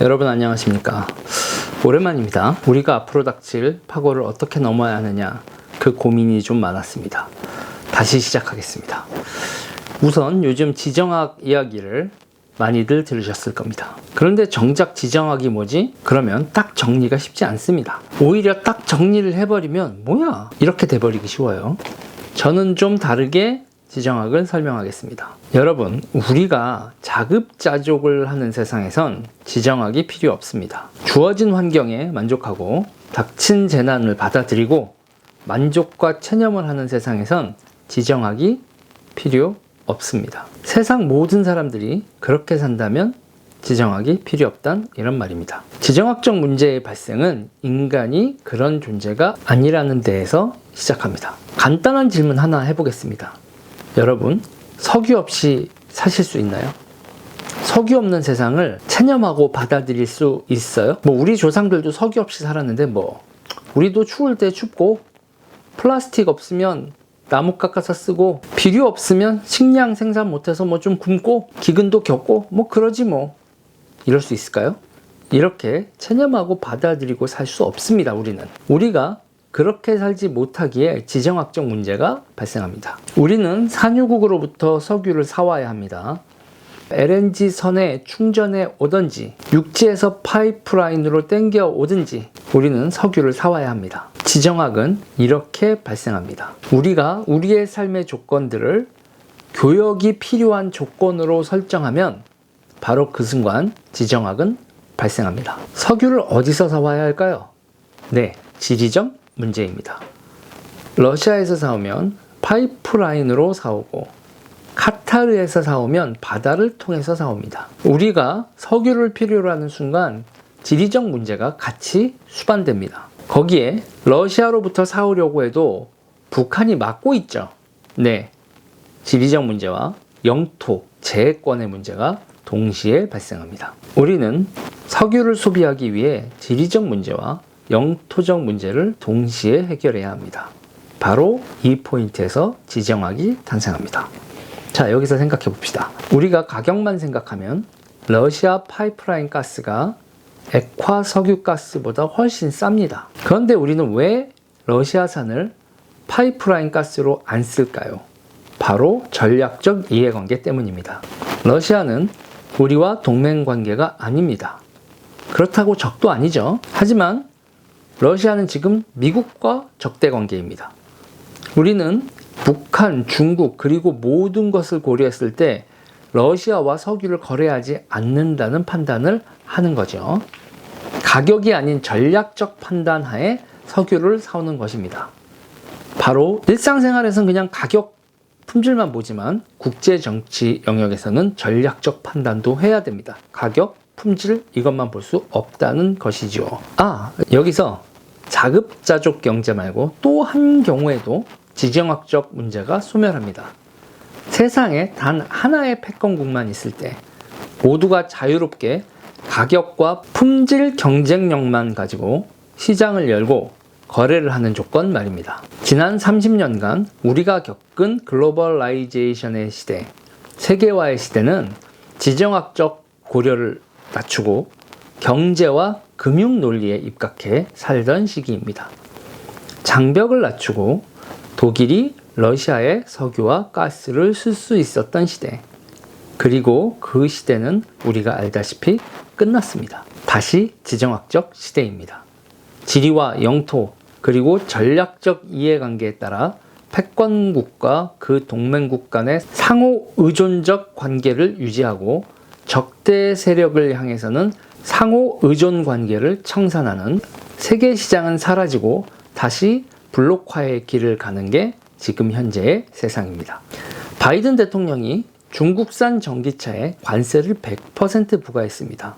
여러분 안녕하십니까? 오랜만입니다. 우리가 앞으로 닥칠 파고를 어떻게 넘어야 하느냐 그 고민이 좀 많았습니다. 다시 시작하겠습니다. 우선 요즘 지정학 이야기를 많이들 들으셨을 겁니다. 그런데 정작 지정학이 뭐지? 그러면 딱 정리가 쉽지 않습니다. 오히려 딱 정리를 해버리면 뭐야? 이렇게 돼버리기 쉬워요. 저는 좀 다르게 지정학을 설명하겠습니다. 여러분, 우리가 자급자족을 하는 세상에선 지정학이 필요 없습니다. 주어진 환경에 만족하고 닥친 재난을 받아들이고 만족과 체념을 하는 세상에선 지정학이 필요 없습니다. 세상 모든 사람들이 그렇게 산다면 지정학이 필요 없단 이런 말입니다. 지정학적 문제의 발생은 인간이 그런 존재가 아니라는 데에서 시작합니다. 간단한 질문 하나 해보겠습니다. 여러분, 석유 없이 사실 수 있나요? 석유 없는 세상을 체념하고 받아들일 수 있어요? 뭐, 우리 조상들도 석유 없이 살았는데, 뭐, 우리도 추울 때 춥고, 플라스틱 없으면 나무 깎아서 쓰고, 비료 없으면 식량 생산 못해서 뭐 좀 굶고, 기근도 겪고, 뭐 그러지 뭐. 이럴 수 있을까요? 이렇게 체념하고 받아들이고 살 수 없습니다, 우리는. 우리가 그렇게 살지 못하기에 지정학적 문제가 발생합니다. 우리는 산유국으로부터 석유를 사와야 합니다. LNG 선에 충전해 오든지 육지에서 파이프라인으로 땡겨 오든지 우리는 석유를 사와야 합니다. 지정학은 이렇게 발생합니다. 우리가 우리의 삶의 조건들을 교역이 필요한 조건으로 설정하면 바로 그 순간 지정학은 발생합니다. 석유를 어디서 사와야 할까요? 네, 지리적 문제입니다. 러시아에서 사오면 파이프라인으로 사오고 카타르에서 사오면 바다를 통해서 사옵니다. 우리가 석유를 필요로 하는 순간 지리적 문제가 같이 수반됩니다. 거기에 러시아로부터 사오려고 해도 북한이 막고 있죠. 네. 지리적 문제와 영토, 재해권의 문제가 동시에 발생합니다. 우리는 석유를 소비하기 위해 지리적 문제와 영토적 문제를 동시에 해결해야 합니다. 바로 이 포인트에서 지정학이 탄생합니다. 자, 여기서 생각해 봅시다. 우리가 가격만 생각하면 러시아 파이프라인 가스가 액화 석유 가스보다 훨씬 쌉니다. 그런데 우리는 왜 러시아산을 파이프라인 가스로 안 쓸까요? 바로 전략적 이해관계 때문입니다. 러시아는 우리와 동맹 관계가 아닙니다. 그렇다고 적도 아니죠. 하지만 러시아는 지금 미국과 적대 관계입니다. 우리는 북한, 중국, 그리고 모든 것을 고려했을 때 러시아와 석유를 거래하지 않는다는 판단을 하는 거죠. 가격이 아닌 전략적 판단 하에 석유를 사오는 것입니다. 바로 일상생활에서는 그냥 가격 품질만 보지만 국제 정치 영역에서는 전략적 판단도 해야 됩니다. 가격, 품질 이것만 볼 수 없다는 것이죠. 아, 여기서 자급자족 경제 말고 또 한 경우에도 지정학적 문제가 소멸합니다. 세상에 단 하나의 패권국만 있을 때 모두가 자유롭게 가격과 품질 경쟁력만 가지고 시장을 열고 거래를 하는 조건 말입니다. 지난 30년간 우리가 겪은 글로벌라이제이션의 시대, 세계화의 시대는 지정학적 고려를 낮추고 경제와 금융 논리에 입각해 살던 시기입니다. 장벽을 낮추고 독일이 러시아의 석유와 가스를 쓸 수 있었던 시대. 그리고 그 시대는 우리가 알다시피 끝났습니다. 다시 지정학적 시대입니다. 지리와 영토, 그리고 전략적 이해관계에 따라 패권국과 그 동맹국 간의 상호 의존적 관계를 유지하고 적대 세력을 향해서는 상호 의존 관계를 청산하는 세계 시장은 사라지고 다시 블록화의 길을 가는 게 지금 현재의 세상입니다. 바이든 대통령이 중국산 전기차에 관세를 100% 부과했습니다.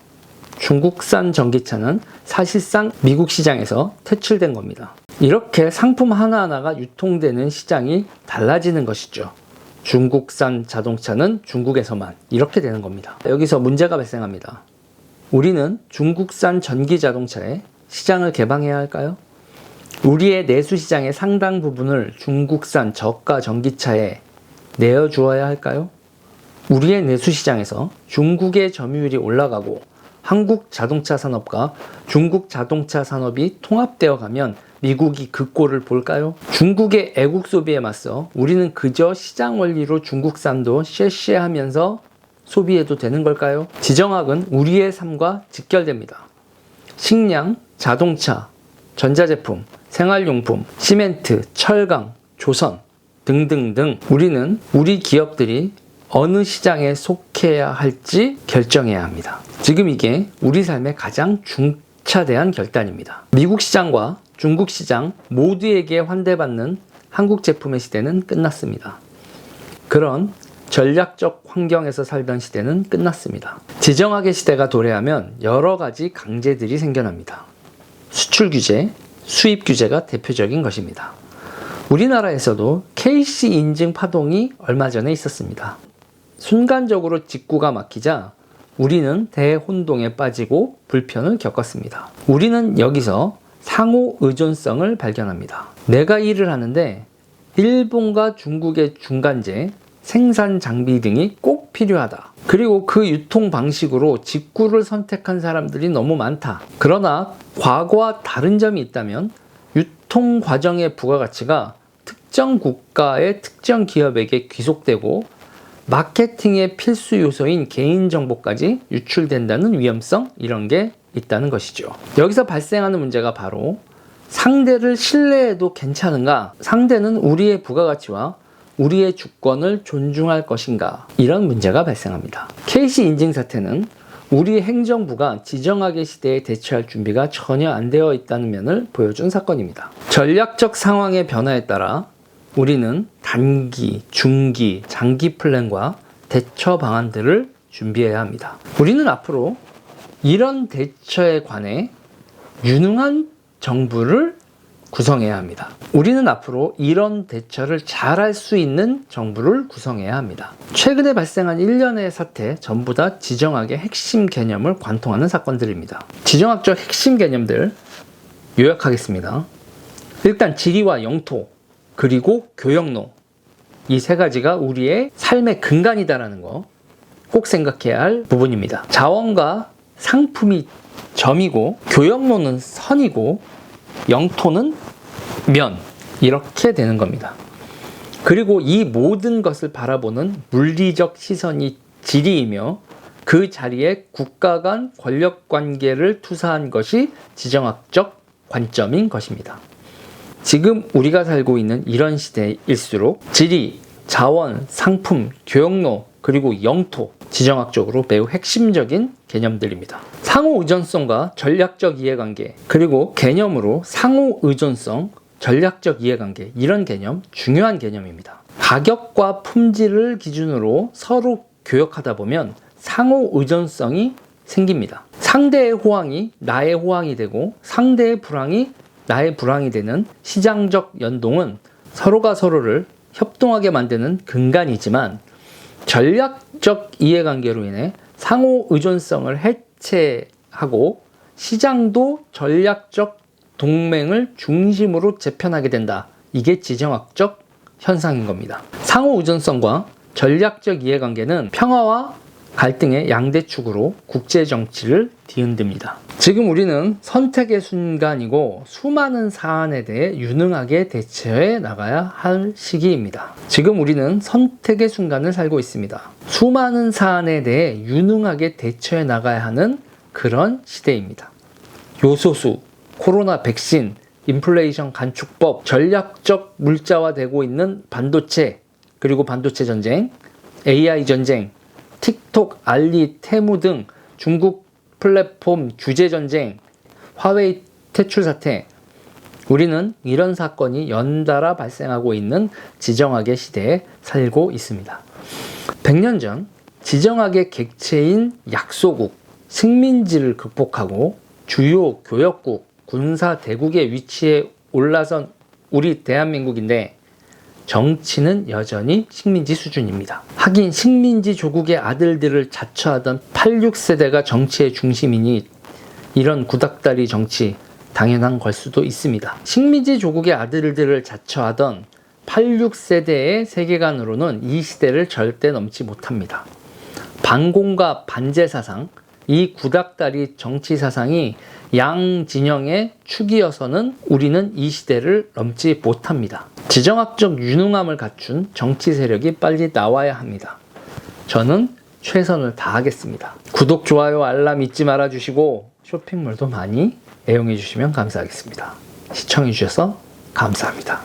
중국산 전기차는 사실상 미국 시장에서 퇴출된 겁니다. 이렇게 상품 하나하나가 유통되는 시장이 달라지는 것이죠. 중국산 자동차는 중국에서만 이렇게 되는 겁니다. 여기서 문제가 발생합니다. 우리는 중국산 전기 자동차에 시장을 개방해야 할까요? 우리의 내수 시장의 상당 부분을 중국산 저가 전기차에 내어주어야 할까요? 우리의 내수 시장에서 중국의 점유율이 올라가고 한국 자동차 산업과 중국 자동차 산업이 통합되어 가면 미국이 그 꼴을 볼까요? 중국의 애국 소비에 맞서 우리는 그저 시장 원리로 중국산도 쉐쉐하면서 소비해도 되는 걸까요? 지정학은 우리의 삶과 직결됩니다. 식량, 자동차, 전자제품, 생활용품, 시멘트, 철강, 조선 등등등 우리는 우리 기업들이 어느 시장에 속해야 할지 결정해야 합니다. 지금 이게 우리 삶의 가장 중 차대한 결단입니다. 미국 시장과 중국 시장 모두에게 환대받는 한국 제품의 시대는 끝났습니다. 그런 전략적 환경에서 살던 시대는 끝났습니다. 지정학의 시대가 도래하면 여러 가지 강제들이 생겨납니다. 수출 규제, 수입 규제가 대표적인 것입니다. 우리나라에서도 KC 인증 파동이 얼마 전에 있었습니다. 순간적으로 직구가 막히자 우리는 대혼동에 빠지고 불편을 겪었습니다. 우리는 여기서 상호 의존성을 발견합니다. 내가 일을 하는데 일본과 중국의 중간재, 생산 장비 등이 꼭 필요하다. 그리고 그 유통 방식으로 직구를 선택한 사람들이 너무 많다. 그러나 과거와 다른 점이 있다면 유통 과정의 부가가치가 특정 국가의 특정 기업에게 귀속되고 마케팅의 필수 요소인 개인정보까지 유출된다는 위험성 이런 게 있다는 것이죠. 여기서 발생하는 문제가 바로 상대를 신뢰해도 괜찮은가? 상대는 우리의 부가가치와 우리의 주권을 존중할 것인가? 이런 문제가 발생합니다. KC 인증 사태는 우리 행정부가 지정학의 시대에 대처할 준비가 전혀 안 되어 있다는 면을 보여준 사건입니다. 전략적 상황의 변화에 따라 우리는 단기, 중기, 장기 플랜과 대처 방안들을 준비해야 합니다. 우리는 앞으로 이런 대처에 관해 유능한 정부를 구성해야 합니다. 우리는 앞으로 이런 대처를 잘할 수 있는 정부를 구성해야 합니다. 최근에 발생한 일련의 사태 전부 다 지정학의 핵심 개념을 관통하는 사건들입니다. 지정학적 핵심 개념들 요약하겠습니다. 일단 지리와 영토, 그리고 교역로. 이 세 가지가 우리의 삶의 근간이다라는 거 꼭 생각해야 할 부분입니다. 자원과 상품이 점이고 교역로는 선이고 영토는 면 이렇게 되는 겁니다. 그리고 이 모든 것을 바라보는 물리적 시선이 지리이며 그 자리에 국가 간 권력 관계를 투사한 것이 지정학적 관점인 것입니다. 지금 우리가 살고 있는 이런 시대일수록 지리, 자원, 상품, 교역로, 그리고 영토, 지정학적으로 매우 핵심적인 개념들입니다. 상호 의존성과 전략적 이해관계, 그리고 개념으로 상호 의존성, 전략적 이해관계, 이런 개념, 중요한 개념입니다. 가격과 품질을 기준으로 서로 교역하다 보면 상호 의존성이 생깁니다. 상대의 호황이 나의 호황이 되고 상대의 불황이 나의 불황이 되는 시장적 연동은 서로가 서로를 협동하게 만드는 근간이지만 전략적 이해관계로 인해 상호 의존성을 해체하고 시장도 전략적 동맹을 중심으로 재편하게 된다. 이게 지정학적 현상인 겁니다. 상호 의존성과 전략적 이해관계는 평화와 갈등의 양대축으로 국제 정치를 뒤흔듭니다. 지금 우리는 선택의 순간이고 수많은 사안에 대해 유능하게 대처해 나가야 할 시기입니다. 지금 우리는 선택의 순간을 살고 있습니다. 수많은 사안에 대해 유능하게 대처해 나가야 하는 그런 시대입니다. 요소수, 코로나 백신, 인플레이션 간축법, 전략적 물자화되고 있는 반도체, 그리고 반도체 전쟁, AI 전쟁, 틱톡, 알리, 테무 등 중국 플랫폼 규제 전쟁, 화웨이 퇴출 사태, 우리는 이런 사건이 연달아 발생하고 있는 지정학의 시대에 살고 있습니다. 100년 전 지정학의 객체인 약소국, 식민지를 극복하고 주요 교역국, 군사 대국의 위치에 올라선 우리 대한민국인데 정치는 여전히 식민지 수준입니다. 하긴 식민지 조국의 아들들을 자처하던 86세대가 정치의 중심이니 이런 구닥다리 정치 당연한 걸 수도 있습니다. 식민지 조국의 아들들을 자처하던 86세대의 세계관으로는 이 시대를 절대 넘지 못합니다. 반공과 반제 사상, 이 구닥다리 정치 사상이 양 진영의 축이어서는 우리는 이 시대를 넘지 못합니다. 지정학적 유능함을 갖춘 정치 세력이 빨리 나와야 합니다. 저는 최선을 다하겠습니다. 구독, 좋아요, 알람 잊지 말아 주시고 쇼핑몰도 많이 애용해 주시면 감사하겠습니다. 시청해 주셔서 감사합니다.